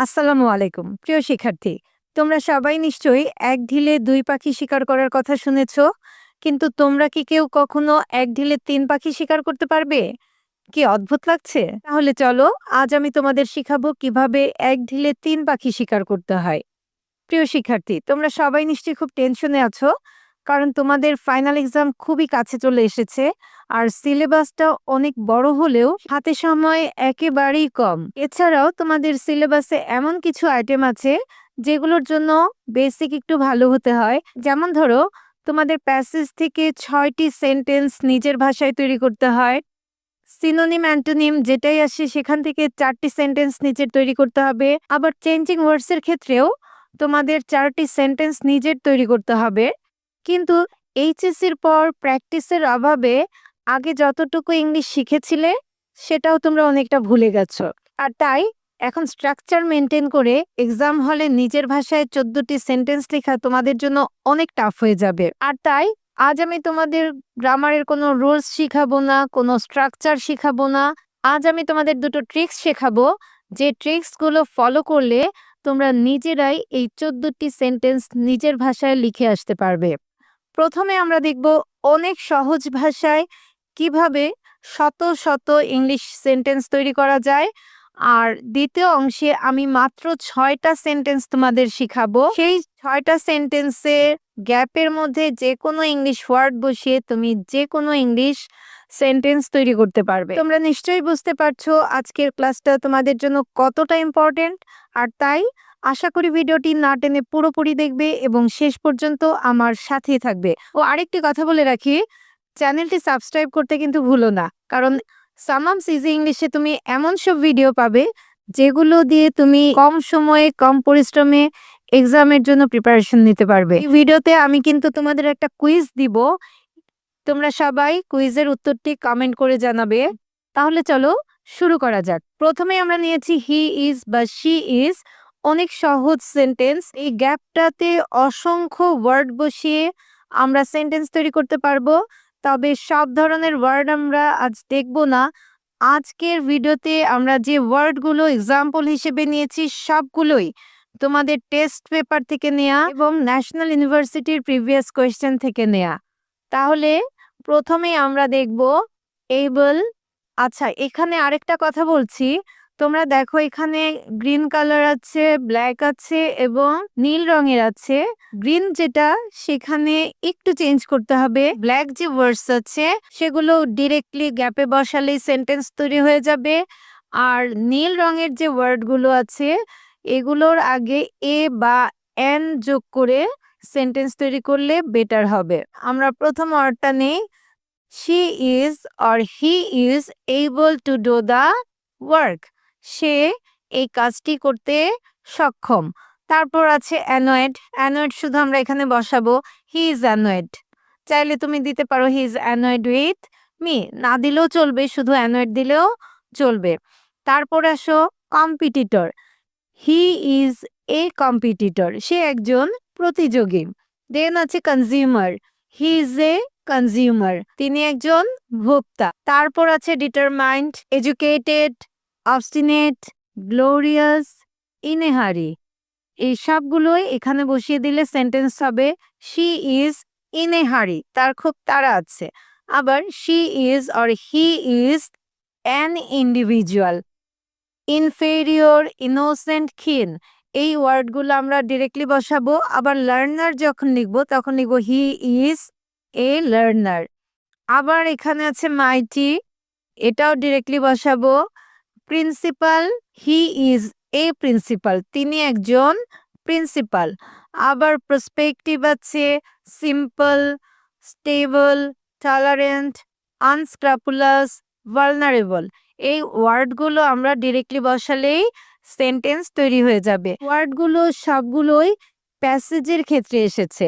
আসসালামু আলাইকুম। প্রিয় শিক্ষার্থী, তোমরা সবাই নিশ্চয়ই এক ঢিলে দুই পাখি শিকার করার কথা শুনেছ, কিন্তু তোমরা কি কেউ কখনো এক ঢিলে তিন পাখি শিকার করতে পারবে? কি অদ্ভুত লাগছে? তাহলে চলো, আজ আমি তোমাদের শিখাবো কীভাবে এক ঢিলে তিন পাখি শিকার করতে হয়। প্রিয় শিক্ষার্থী, তোমরা সবাই নিশ্চয়ই খুব টেনশনে আছো কারণ তোমাদের ফাইনাল এক্সাম খুবই কাছে চলে এসেছে। আর সিলেবাসটা অনেক বড় হলেও হাতে সময় একেবারেই কম। এছাড়াও তোমাদের সিলেবাসে এমন কিছু আইটেম আছে যেগুলোর জন্য বেসিক একটু ভালো হতে হয়। যেমন ধরো, তোমাদের প্যাসেজ থেকে ছয়টি সেন্টেন্স নিজের ভাষায় তৈরি করতে হয়। সিনোনিম অ্যান্টোনিম যেটাই আসে সেখান থেকে চারটি সেন্টেন্স নিজের তৈরি করতে হবে। আবার চেঞ্জিং ওয়ার্ডসের ক্ষেত্রেও তোমাদের চারটি সেন্টেন্স নিজের তৈরি করতে হবে। কিন্তু এইচএসসির পর প্র্যাকটিসের অভাবে আগে যতটুকু ইংলিশ শিখেছিলে, সেটাও তোমরা অনেকটা ভুলে গেছো। আর তাই এখন স্ট্রাকচার মেনটেন করে এক্সাম হলে নিজের ভাষায় চোদ্দটি সেন্টেন্স লেখা তোমাদের জন্য অনেক টাফ হয়ে যাবে। আর তাই আজ আমি তোমাদের গ্রামারের কোনো রুলস শিখাবো না, কোনো স্ট্রাকচার শিখাবো না, আজ আমি তোমাদের দুটো ট্রিক্স শেখাবো। যে ট্রিক্সগুলো ফলো করলে তোমরা নিজেরাই এই চোদ্দটি সেন্টেন্স নিজের ভাষায় লিখে আসতে পারবে। প্রথমে আমরা দেখব অনেক সহজ ভাষায় কীভাবে শত শত ইংলিশ সেন্টেন্স তৈরি করা যায়। আর দ্বিতীয় অংশে আমি মাত্র ছয়টা সেন্টেন্স তোমাদের শিখাবো। সেই ছয়টা সেন্টেন্সের গ্যাপের মধ্যে যে কোনো ইংলিশ ওয়ার্ড বসিয়ে তুমি যে কোনো ইংলিশ সেন্টেন্স তৈরি করতে পারবে। তোমরা নিশ্চয়ই বুঝতে পারছ আজকের ক্লাসটা তোমাদের জন্য কতটা ইম্পর্টেন্ট আর তাই আশা করি ভিডিওটি না টেনে পুরোপুরি দেখবে এবং শেষ পর্যন্ত আমার সাথেই থাকবে। ও আরেকটি কথা বলে রাখি, চ্যানেলটি সাবস্ক্রাইব করতে কিন্তু ভুলো না, কারণ সামাম সিজি ইংলিশে তুমি এমন সব ভিডিও পাবে যেগুলো দিয়ে তুমি কম সময়ে, কম পরিশ্রমে, এক্সামের জন্য প্রিপারেশন নিতে পারবে। এই ভিডিওতে আমি কিন্তু তোমাদের একটা কুইজ দিব, তোমরা সবাই কুইজের উত্তরটি কমেন্ট করে জানাবে। তাহলে চলো শুরু করা যাক। প্রথমে আমরা নিয়েছি হি ইজ বা শি ইজ। অনেক সহজ সেন্টেন্স এই গ্যাপটাতে অসংখ্য ওয়ার্ড বসিয়ে আমরা সেন্টেন্স তৈরি করতে পারব। তবে সব ধরনের ওয়ার্ড আমরা আজ দেখব না। আজকের ভিডিওতে আমরা যে ওয়ার্ডগুলো এক্সাম্পল হিসেবে নিয়েছি সবগুলোই তোমাদের টেস্ট পেপার থেকে নেয়া এবং ন্যাশনাল ইউনিভার্সিটির প্রিভিয়াস কোয়েশ্চেন থেকে নেয়া। তাহলে প্রথমে আমরা দেখব এইবল আচ্ছা এখানে আরেকটা কথা বলছি। তোমরা দেখো এখানে গ্রিন কালার আছে, ব্ল্যাক আছে এবং নীল রঙের আছে। গ্রিন যেটা, সেখানে একটু চেঞ্জ করতে হবে। ব্ল্যাক যে ওয়ার্ডস আছে, সেগুলো ডিরেক্টলি গ্যাপে বসালেই সেন্টেন্স তৈরি হয়ে যাবে। আর নীল রঙের যে ওয়ার্ডগুলো আছে, এগুলোর আগে এ বা এন যোগ করে সেন্টেন্স তৈরি করলে বেটার হবে। আমরা প্রথম ওয়ার্ডটা নেই। She is or he is able to do the work. সে এই কাজটি করতে সক্ষম। তারপর আছে অ্যানয়েড। অ্যানয়েড শুধু আমরা এখানে বসাবো। He is annoyed. চাইলে তুমি দিতে পারো he is annoyed with me. না দিলেও চলবে, শুধু অ্যানয়েড দিলেও চলবে। তারপর আসো competitor. He is a competitor. সে একজন প্রতিযোগী। দেন আছে consumer. He is a consumer. তিনি একজন ভোক্তা। তারপর আছে determined, educated obstinate, glorious, in a hurry. এই সবগুলোই এখানে বসিয়ে দিলে সেন্টেন্স হবে শি ইজ ইন এ হারি তার খুব তাড়া আছে। আবার she is or he is an individual inferior innocent keen এই ওয়ার্ডগুলো আমরা ডিরেক্টলি বসাবো। আবার লার্নার যখন লিখব, তখন লিখব হি ইজ এ লার্নার আবার এখানে আছে মাইটি এটাও ডিরেক্টলি বসাবো। Principal, he is a principal, তিনি একজন প্রিন্সিপাল। আবার প্রসপেক্টিভ আছে simple stable tolerant unscrupulous vulnerable এই ওয়ার্ডগুলো আমরা ডিরেক্টলি বসালেই সেন্টেন্স তৈরি হয়ে যাবে। ওয়ার্ডগুলো সবগুলোই প্যাসেজের ক্ষেত্রে এসেছে।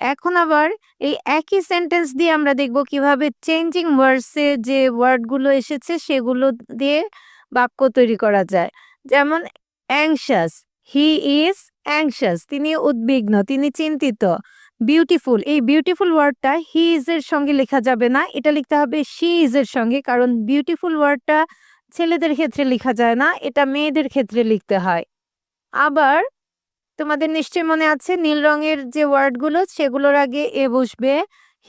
এখন আবার এই একই সেন্টেন্স দিয়ে আমরা দেখব কীভাবে চেঞ্জিং ওয়ার্ডসে যে ওয়ার্ডগুলো এসেছে, সেগুলো দিয়ে বাক্য তৈরি করা যায়। যেমন অ্যাংশাস হি ইজ অ্যাংশাস তিনি উদ্বিগ্ন, তিনি চিন্তিত বিউটিফুল এই বিউটিফুল ওয়ার্ডটা হি ইজ এর সঙ্গে লেখা যাবে না, এটা লিখতে হবে শি ইজ এর সঙ্গে, কারণ বিউটিফুল ওয়ার্ডটা ছেলেদের ক্ষেত্রে লেখা যায় না, এটা মেয়েদের ক্ষেত্রে লিখতে হয়। আবার, তোমাদের নিশ্চয় মনে আছে, নীল রঙের যে ওয়ার্ডগুলো সেগুলোর আগে এ বসবে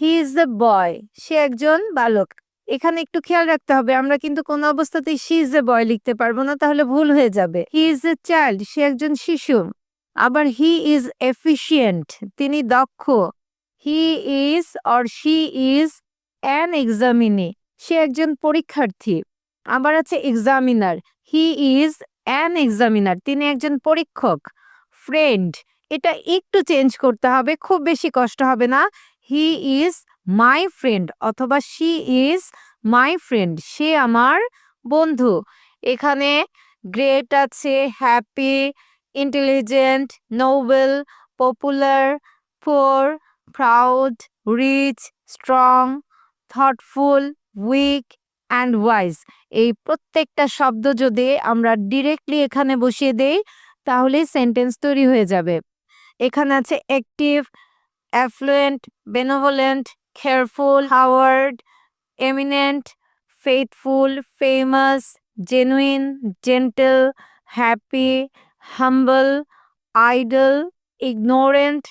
হি ইজ দ্য বয় সে একজন বালক। এখানে একটু খেয়াল রাখতে হবে, আমরা কিন্তু কোনো অবস্থাতেই শি ইজ এ বয় লিখতে পারব না, তাহলে ভুল হয়ে যাবে। হি ইজ এ চাইল্ড সে একজন শিশু। আবার হি ইজ এফিশিয়েন্ট তিনি দক্ষ। He is or she is an examinee সে একজন পরীক্ষার্থী। আবার আছে examiner he is an examiner তিনি একজন পরীক্ষক। ফ্রেন্ড এটা একটু চেঞ্জ করতে হবে, খুব বেশি কষ্ট হবে না। হি ইজ মাই ফ্রেন্ড অথবা শি ইজ মাই ফ্রেন্ড সে আমার বন্ধু। এখানে গ্রেট আছে happy intelligent noble popular poor proud rich strong thoughtful weak and wise এই প্রত্যেকটা শব্দ যদি আমরা ডিরেক্টলি এখানে বসিয়ে দেই, তাহলে সেন্টেন্স তৈরি হয়ে যাবে। এখানে আছে active affluent benevolent coward eminent faithful famous genuine gentle happy humble idle ignorant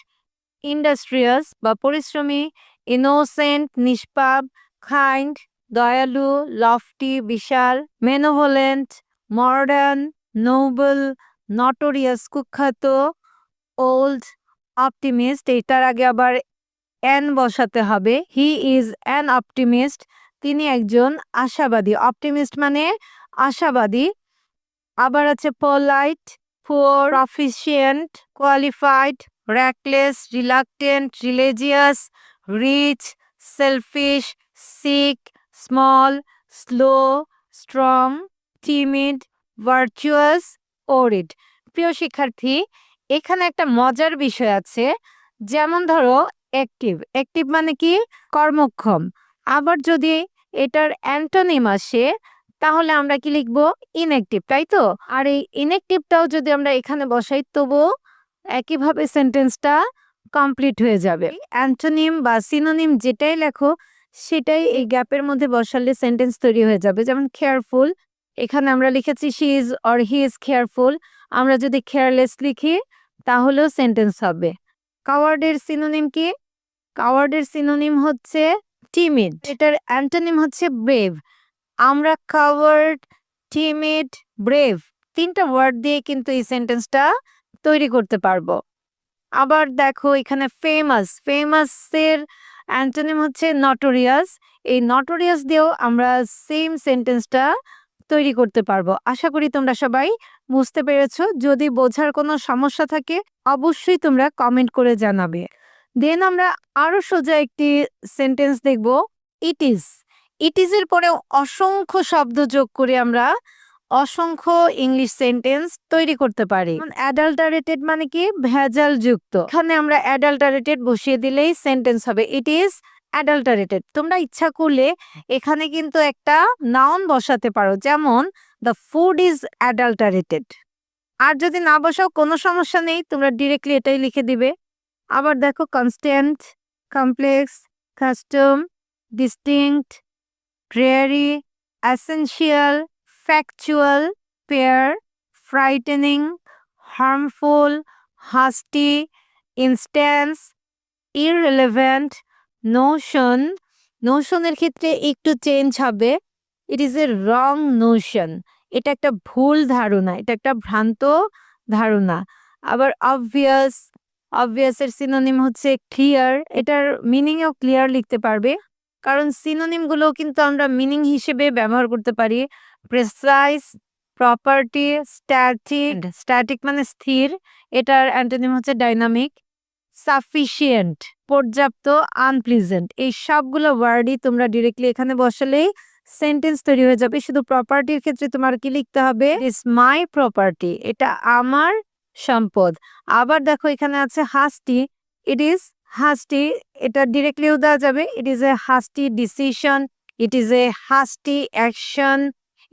industrious বা পরিশ্রমী ইনোসেন্ট নিষ্পাপ কাইন্ড দয়ালু লফটি বিশাল মেনোভোলেন্ট মডার্ন নোবেল নটোরিয়াস কুখ্যাত ওল্ড অপটিমিস্ট এটার আগে আবার অ্যান বসাতে হবে। He is an optimist. তিনি একজন আশাবাদী। অপটিমিস্ট মানে আশাবাদী। আবার আছে polite poor proficient, qualified, reckless, reluctant, religious, rich, selfish, sick, small, slow, strong, timid, virtuous, worried. প্রিয় শিক্ষার্থী, এখানে একটা মজার বিষয় আছে। যেমন ধরো অ্যাক্টিভ অ্যাক্টিভ মানে কি? কর্মক্ষম। আবার যদি এটার অ্যান্টোনিম আসে, তাহলে আমরা কি লিখব? ইনঅ্যাক্টিভ তাই তো? আর এই ইনঅ্যাক্টিভটাও যদি আমরা এখানে বসাই, তবু একইভাবে সেন্টেন্সটা কমপ্লিট হয়ে যাবে। অ্যান্টোনিম বা সিনোনিম যেটাই লেখো, সেটাই এই গ্যাপের মধ্যে বসালে সেন্টেন্স তৈরি হয়ে যাবে। যেমন কেয়ারফুল এখানে আমরা লিখেছি she is or he is careful আমরা যদি কেয়ারলেস লিখি, তাহলেও সেন্টেন্স হবে। কাওয়ার্ডের সিনোনিম কি? কাওয়ার্ডের সিনোনিম হচ্ছে টিমিড। এটার অ্যান্টোনিম হচ্ছে ব্রেভ। আমরা কাওয়ার্ড, টিমিড, ব্রেভ তিনটা ওয়ার্ড দিয়ে কিন্তু এই সেন্টেন্সটা তৈরি করতে পারব। আবার দেখো এখানে ফেমাস ফেমাসের অ্যান্টোনিম হচ্ছে নটোরিয়াস এই নটোরিয়াস দিয়েও আমরা সেম সেন্টেন্সটা তৈরি করতে পারব। আশা করি তোমরা সবাই বুঝতে পেরেছ। যদি বোঝার কোনো সমস্যা থাকে, অবশ্যই তোমরা কমেন্ট করে জানাবে। দেন আমরা আরও সোজা একটি সেন্টেন্স দেখব ইট ইজ ইট ইজ এর পরে অসংখ্য শব্দ যোগ করে আমরা অসংখ্য ইংলিশ সেন্টেন্স তৈরি করতে পারি। অ্যাডাল্টারেটেড মানে কি? ভেজাল যুক্ত এখানে আমরা অ্যাডাল্টারেটেড বসিয়ে দিলেই সেন্টেন্স হবে ইট ইজ অ্যাডাল্টারেটেড তোমরা ইচ্ছা করলে এখানে কিন্তু একটা নাউন বসাতে পারো, যেমন দ্য ফুড ইজ অ্যাডাল্টারেটেড আর যদি না বসাও, কোনো সমস্যা নেই, তোমরা ডিরেক্টলি এটাই লিখে দিবে। আবার দেখো constant complex custom distinct dreary essential factual fair frightening harmful hasty instance irrelevant notion নোশনের ক্ষেত্রে একটু চেঞ্জ হবে। ইট ইজ এ রং নোশন এটা একটা ভুল ধারণা, এটা একটা ভ্রান্ত ধারণা। আবার অবভিয়াস অবভিয়াসের সিনোনিম হচ্ছে ক্লিয়ার এটার মিনিংও ক্লিয়ার লিখতে পারবে। কারণ সিনোনিমগুলো কিন্তু আমরা মিনিং হিসেবে ব্যবহার করতে পারি। প্রেসাইজ প্রপার্টি স্ট্যাটিক স্ট্যাটিক মানে স্থির। এটার অ্যান্টোনিম হচ্ছে ডাইনামিক সাফিসিয়েন্ট পর্যাপ্ত আনপ্লিজেন্ট এই সবগুলো ওয়ার্ডই তোমরা ডিরেক্টলি এখানে বসালেই সেন্টেন্স তৈরি হয়ে যাবে। শুধু প্রপার্টির ক্ষেত্রে তোমার কি লিখতে হবে? ইস মাই প্রপার্টি এটা আমার সম্পদ। আবার দেখো এখানে আছে হাস্টি। ইট ইজ হাস্টি, এটা ডিরেক্টলিও দেওয়া যাবে। It is a hasty decision it is a hasty action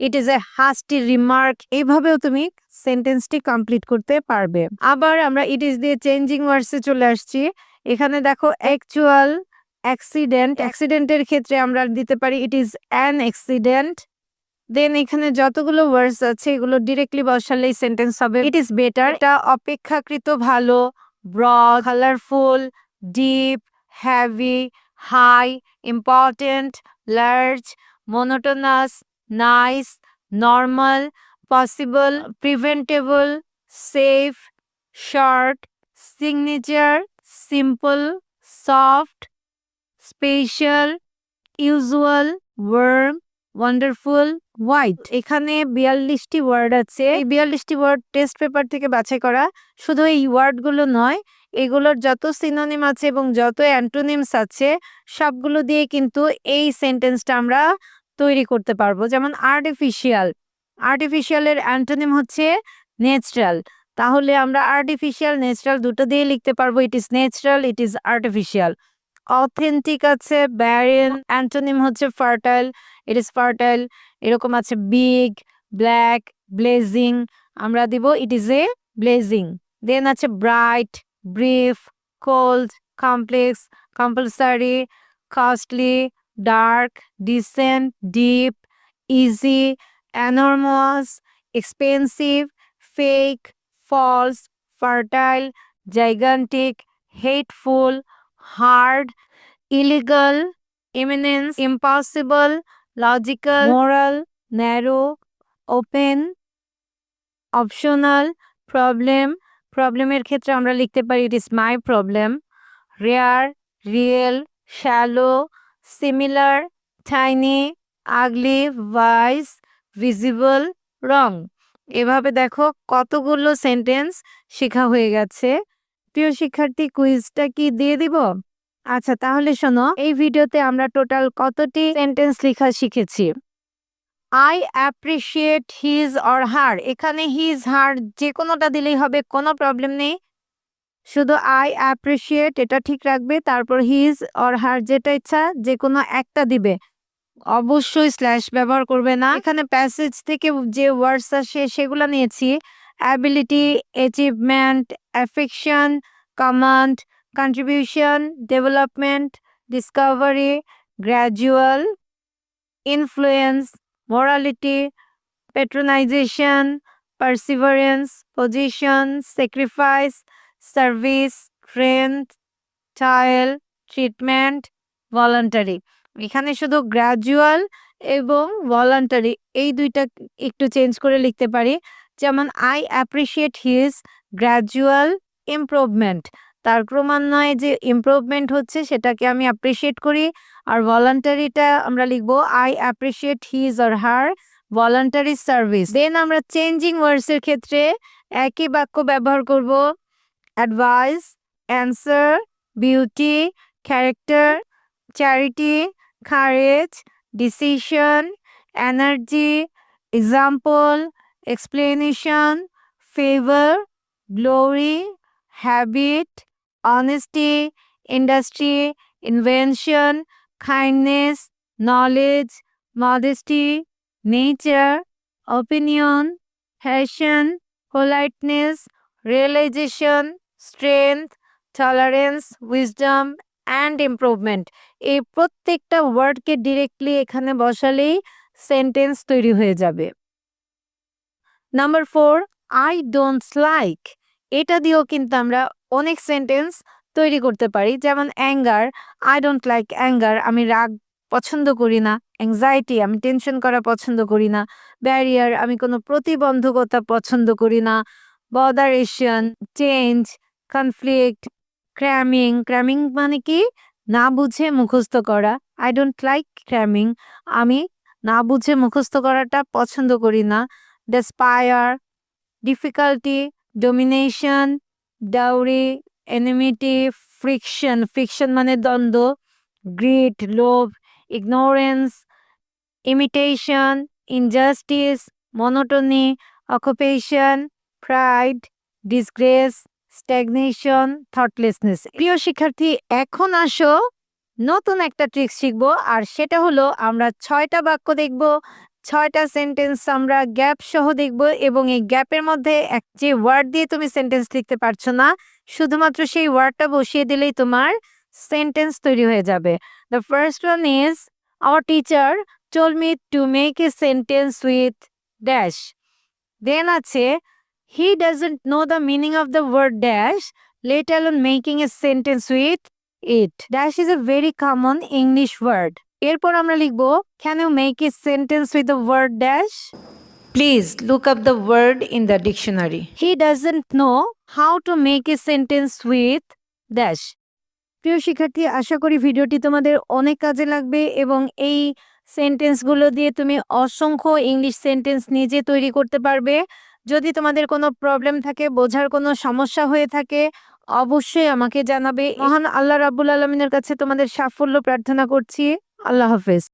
it is a hasty remark এইভাবেও তুমি সেন্টেন্সটি কমপ্লিট করতে পারবে। আবার আমরা ইট ইজ দিয়ে চেঞ্জিং ওয়ার্ডসে চলে আসছি। এখানে দেখো অ্যাকচুয়াল অ্যাক্সিডেন্ট অ্যাক্সিডেন্টের ক্ষেত্রে আমরা দিতে পারি। It is an accident then এখানে যতগুলো ওয়ার্ডস আছে, এগুলো ডিরেক্টলি বসালেই সেন্টেন্স হবে। ইট ইজ বেটার এটা অপেক্ষাকৃত ভালো broad colourful deep heavy high important large monotonous nice normal possible preventable safe short signature simple soft special usual warm wonderful white এখানে বিয়াল্লিশটি ওয়ার্ড আছে। এই বিয়াল্লিশটি ওয়ার্ড টেস্ট পেপার থেকে বাছাই করা শুধু এই ওয়ার্ডগুলো নয়, এগুলোর যত সিনোনিম আছে এবং যত অ্যান্টোনিমস আছে, সবগুলো দিয়ে কিন্তু এই সেন্টেন্সটা আমরা তৈরি করতে পারব। যেমন আর্টিফিশিয়াল আর্টিফিশিয়ালের অ্যান্টোনিম হচ্ছে ন্যাচারাল তাহলে আমরা আর্টিফিশিয়াল ন্যাচারাল দুটো দিয়ে লিখতে পারব। It is natural it is artificial authentic আছে ব্যারিয়ান অ্যান্টোনিম হচ্ছে ফার্টাইল ইট ইজ ফার্টাইল এরকম আছে বিগ ব্ল্যাক ব্লেজিং আমরা দিব ইট ইজ এ ব্লেজিং দেন আছে bright brief cold complex compulsory costly dark decent deep easy enormous expensive fake false fertile gigantic hateful hard illegal imminent impossible logical moral narrow open optional problem প্রবলেমের ক্ষেত্রে আমরা লিখতে পারি it is my problem rare real shallow similar tiny ugly vice visible wrong এভাবে দেখো কতগুলো sentence শেখা হয়ে গেছে। প্রিয় শিক্ষার্থী, কুইজটা কি দিয়ে দিব? আচ্ছা তাহলে শোনো, এই ভিডিওতে আমরা টোটাল কতটি সেন্টেন্স লেখা শিখেছি? I appreciate his or her এখানে হিজ হার যে কোনোটা দিলেই হবে, কোনো প্রবলেম নেই। শুধু আই অ্যাপ্রিসিয়েট এটা ঠিক রাখবে, তারপর হিজ অর হার যেটা ইচ্ছা, যে কোনো একটা দিবে। অবশ্যই স্ল্যাশ ব্যবহার করবে না। এখানে প্যাসেজ থেকে যে ওয়ার্ডস আসে, সেগুলো নিয়েছি। Ability achievement affection command contribution development discovery gradual influence morality, patronization, perseverance, position, sacrifice, service, strength, trial, treatment, voluntary. এখানে শুধু গ্র্যাজুয়াল এবং ভলান্টারি এই দুইটা একটু চেঞ্জ করে লিখতে পারি যেমন I appreciate his gradual improvement তার ক্রমান্বয়ে যে ইমপ্রুভমেন্ট হচ্ছে, সেটাকে আমি অ্যাপ্রিসিয়েট করি। আর ভলান্টারিটা আমরা লিখব I appreciate his or her voluntary service then আমরা চেঞ্জিং ওয়ার্ডসের ক্ষেত্রে একই বাক্য ব্যবহার করব advice answer beauty character charity courage decision energy example explanation favour glory habit honesty, industry, invention, kindness, knowledge, modesty, nature, opinion, passion, politeness, realization, strength, tolerance, wisdom, and improvement. এই প্রত্যেকটা ওয়ার্ডকে directly এখানে বসালেই sentence তৈরি হয়ে যাবে number four I don't like এটা দিয়েও কিন্তু আমরা অনেক সেন্টেন্স তৈরি করতে পারি। যেমন anger I don't like anger আমি রাগ পছন্দ করি না। অ্যাংজাইটি আমি টেনশন করা পছন্দ করি না। ব্যারিয়ার আমি কোনো প্রতিবন্ধকতা পছন্দ করি না। বদারেশন চেঞ্জ কনফ্লিক্ট ক্র্যামিং ক্র্যামিং মানে কি? না বুঝে মুখস্থ করা। আই ডোন্ট লাইক ক্র্যামিং আমি না বুঝে মুখস্থ করাটা পছন্দ করি না। Despair difficulty domination dowry enmity friction friction মানে দ্বন্দ্ব গ্রিট লোভ ignorance imitation injustice monotony occupation pride disgrace stagnation thoughtlessness প্রিয় শিক্ষার্থী, এখন আসো, নতুন একটা ট্রিক্স শিখব, আর সেটা হলো আমরা ছয়টা বাক্য দেখব ছয়টা সেন্টেন্স আমরা গ্যাপ সহ দেখব এবং এই গ্যাপের মধ্যে এক, যে ওয়ার্ড দিয়ে তুমি সেন্টেন্স লিখতে পারছ না, শুধুমাত্র সেই ওয়ার্ডটা বসিয়ে দিলেই তোমার সেন্টেন্স তৈরি হয়ে যাবে। The first one is our teacher চল me to make a sentence with dash then আছে he doesn't know the meaning of the word dash let alone making a sentence with it dash is a very common English word এরপর আমরা লিখব can you make a sentence with the word dash? Please look up the word in the dictionary. He doesn't know how to make a sentence with dash. প্রিয় শিক্ষার্থী আশা করি ভিডিওটি তোমাদের অনেক কাজে লাগবে এবং এই সেন্টেন্সগুলো দিয়ে তুমি অসংখ্য ইংলিশ সেন্টেন্স নিজে তৈরি করতে পারবে যদি তোমাদের কোনো প্রবলেম থাকে বোঝার কোনো সমস্যা হয়ে থাকে অবশ্যই আমাকে জানাবে মহান আল্লাহ রাব্বুল আলমিনের কাছে তোমাদের সাফল্য প্রার্থনা করছি আল্লাহ হাফেজ।